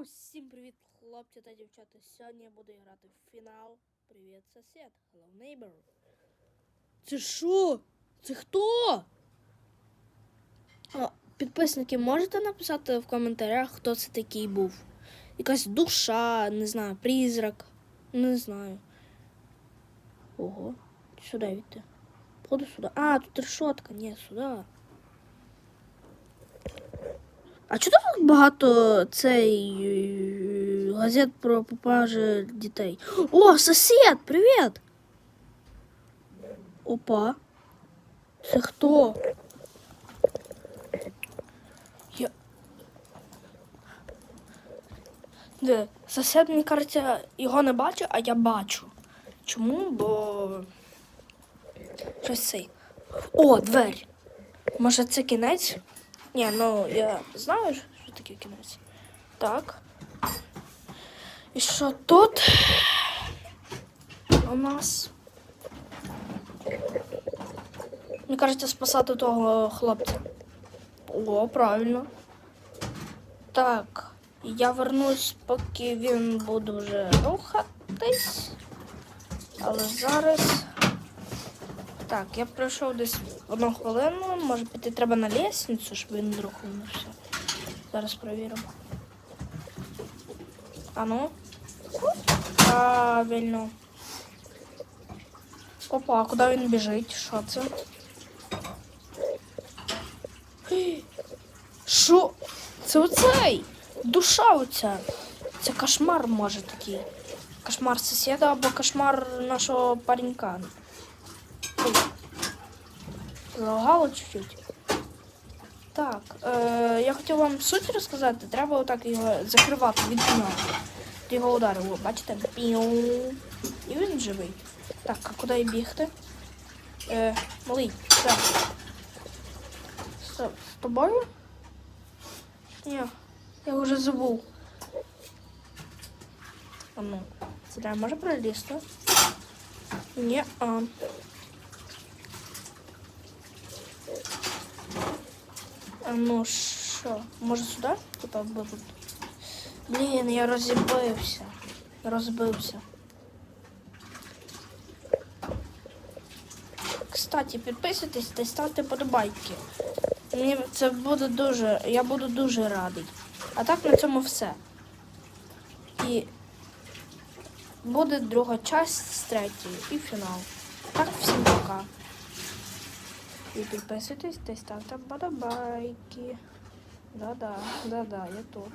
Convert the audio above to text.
Усім привіт, хлопці та дівчата. Сьогодні я буду грати в фінал. Привіт, сосед. Hello, neighbor. Це що? Це хто? А, підписники, можете написати в коментарях, хто це такий був? Якась душа, не знаю, призрак. Не знаю. Ого. Сюди йти. Походу сюди. А, тут решетка. Ні, сюди. А чого так багато цей е, газет про пропажі дітей? О, сосед, привіт! Опа. Це хто? Я... Де? Сосед, мені кажеться, його не бачить, а я бачу. Чому? Бо. Щось цей. О, двері. Може це кінець? Ні, ну я знаю, що таке кінець. Так. І що тут у нас? Мені кажеться, спасати того хлопця. О, правильно. Так. Я вернусь, поки він буде вже рухатись. Але зараз. Так, я пройшов десь одну хвилину, може піти треба на лестницю, щоб він рухнувся. Зараз перевіримо. А ну. Правильно. Опа, а куди він біжить? Що це? Що? Це оцей! Душа оця. Це кошмар може такий. Кошмар сусіда або кошмар нашого паренька. Ой. Залагало чуть-чуть. Так, е, я хотів вам суть розказати. Треба отак його закривати від нього. Його ударив, О, бачите? І він живий. Так, а куди бігти? Е, малий, так. З, з тобою? Ні, я вже забув. А ну, сюди може пролізти? Ні, а. Ну що, може сюди? Типа будуть. Блін, я розбився. Розбився. Кстати, підписуйтесь та ставте подобайки. Мені це буде дуже. Я буду дуже радий. А так на цьому все. І буде друга часть з третьої і фінал. Так, всім пока. І підписуйтесь та ставте подобайки. Да-да, да-да, я тут.